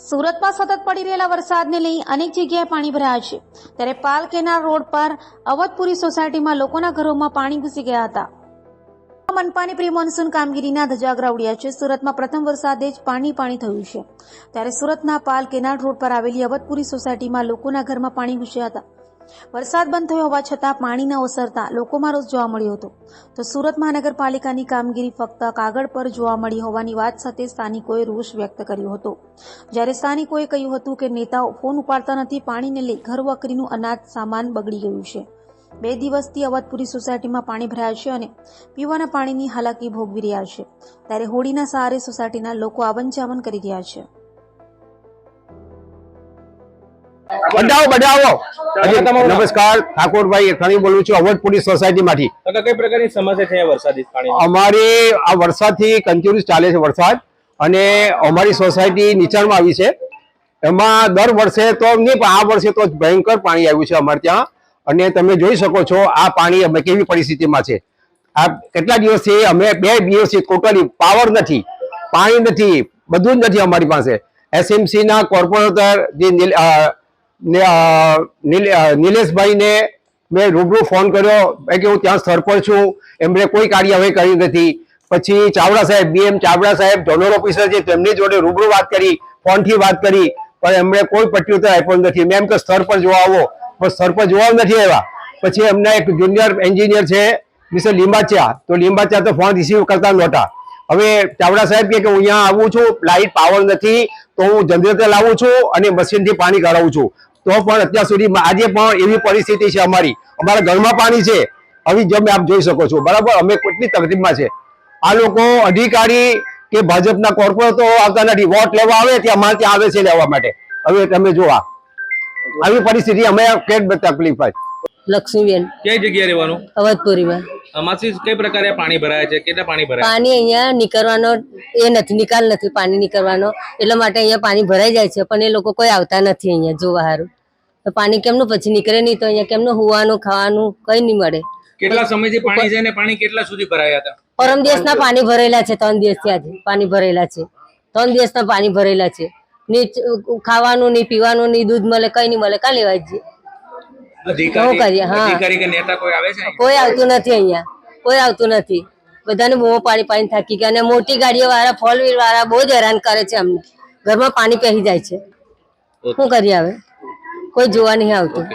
સુરતમાં સતત પડી રહેલા વરસાદને લઈ અનેક જગ્યાએ પાણી ભરાયા છે. ત્યારે પાલ કેનાલ રોડ પર અવધપુરી સોસાયટીમાં લોકોના ઘરોમાં પાણી ઘૂસી ગયા હતા. મનપાની પ્રી મોન્સૂન કામગીરીના ધજાગરા ઉડ્યા છે. સુરતમાં પ્રથમ વરસાદે જ પાણી પાણી થયું છે. ત્યારે સુરતના પાલ કેનાલ રોડ પર આવેલી અવધપુરી સોસાયટીમાં લોકોના ઘરમાં પાણી ઘૂસ્યા હતા. વરસાદ બંધ થયો હોવા છતાં પાણી ન ઓસરતા લોકોમાં રોષ જોવા મળ્યો હતો. તો સુરત મહાનગરપાલિકાની કામગીરી ફક્ત કાગળ પર જોવા મળી હોવાની વાત સાથે સ્થાનિકોએ રોષ વ્યક્ત કર્યો હતો. જ્યારે સ્થાનિકોએ કહ્યું હતું કે નેતાઓ ફોન ઉપાડતા નથી, પાણીને લઈ ઘર વકરીનું અનાજ સામાન બગડી ગયું છે. બે દિવસથી અવધપુરી સોસાયટીમાં પાણી ભરાયા છે અને પીવાના પાણીની હાલાકી ભોગવી રહ્યા છે. ત્યારે હોળીના સહારે સોસાયટીના લોકો આવન જાવન કરી રહ્યા છે. બતાવો બતાવો નમસ્કાર. ઠાકોરભાઈ એરખાણી બોલું છું અવધપુરી સોસાયટી માંથી કઈ પ્રકારની સમસ્યા છે વરસાદી અમારી આ વરસાદથી કન્ટિન્યુઅસ ચાલે છે વરસાદ અને અમારી સોસાયટી નીચાણમાં આવી છે. એમાં દર વર્ષે તો નહીં પણ આ વર્ષે તો ભયંકર પાણી આવ્યું છે અમારે ત્યાં. અને તમે જોઈ શકો છો આ પાણી અમે કેવી પરિસ્થિતિમાં છે. આ કેટલા દિવસથી અમે બે દિવસથી ટોટલી પાવર નથી પાણી નથી બધું જ નથી અમારી પાસે. એસએમસી ના કોર્પોરેટર જે નિલેશભાઈને મેં રૂબરૂ ફોન કર્યો મેં કે હું ત્યાં સ્થળ પર છું. એમણે કોઈ કાર્યવાહી કરી નથી. પછી ચાવડા સાહેબ બીએમ ચાવડા સાહેબ ઝોનલ ઓફિસર છે, તેમની જોડે રૂબરૂ વાત કરી, ફોનથી વાત કરી, પણ એમણે કોઈ પ્રત્યુત્તર આપ્યો નથી. મેં એમ કે સ્થળ પર જોવા આવો. પણ સ્થળ પર જોવા નથી આવ્યા. પછી એમના એક જુનિયર એન્જિનિયર છે, મિસ્ટર લીંબાચા તો લીંબાચા તો ફોન રિસીવ કરતા નહોતા. હવે ચાવડા સાહેબ કે હું અહીંયા આવું છું લાઇટ પાવર નથી, તો હું જનરેટર લાવું છું અને મશીનથી પાણી કાઢાવું છું. તો પણ અત્યાર સુધી આજે પણ એવી પરિસ્થિતિ છે અમારી. અમારા ઘરમાં પાણી છે. હવે જેમ આપ જોઈ શકો છો. બરાબર? અમે કેટલી તકલીફમાં છે. આ લોકો અધિકારી કે ભાજપના કોર્પોરેટરો આવતા નથી. વોટ લેવા આવે ત્યાં અમારે ત્યાં આવે છે લેવા માટે. હવે તમે જોવા આવી પરિસ્થિતિ અમે કેટ તકલીફ હોય લક્ષ્મીબેન. કઈ જગ્યાએ રહેવાનું? અવધપુરીમાં. આમાંથી કઈ પ્રકારે પાણી ભરાય છે? કેટલા પાણી ભરાય? પાણી અહીંયા નીકળવાનો એ નથી. નિકાલ નથી પાણી નીકળવાનો. એટલા માટે અહીંયા પાણી ભરાઈ જાય છે. પણ એ લોકો કોઈ આવતા નથી અહીંયા જોવા હારું. તો પાણી કેમનું પછી નીકળે નહીં તો અહીંયા કેમનું હોવાનું ખાવાનું કઈ નહીં મળે. કેટલા સમયથી પાણી છે ને પાણી કેટલા સુધી ભરાયા હતા? પરમ દિવસના પાણી ભરેલા છે ત્રણ દિવસથી આજે પાણી ભરેલા છે. ત્રણ દિવસના પાણી ભરેલા છે. ની ખાવાનું નહીં પીવાનું નહીં દૂધ મળે કઈ નહીં મળે કાં લેવા જઈએ શું કરીએ? હા. કોઈ આવતું નથી અહીંયા. કોઈ આવતું નથી. બધાને બહુ પાણી પાણી થાકી ગયા. અને મોટી ગાડીઓ વાળા ફોર વ્હીલ વાળા બહુ જ હેરાન કરે છે અમને. ઘરમાં પાણી પહેરી જાય છે. શું કરીએ હવે? કોઈ જોવા નહીં આવતું.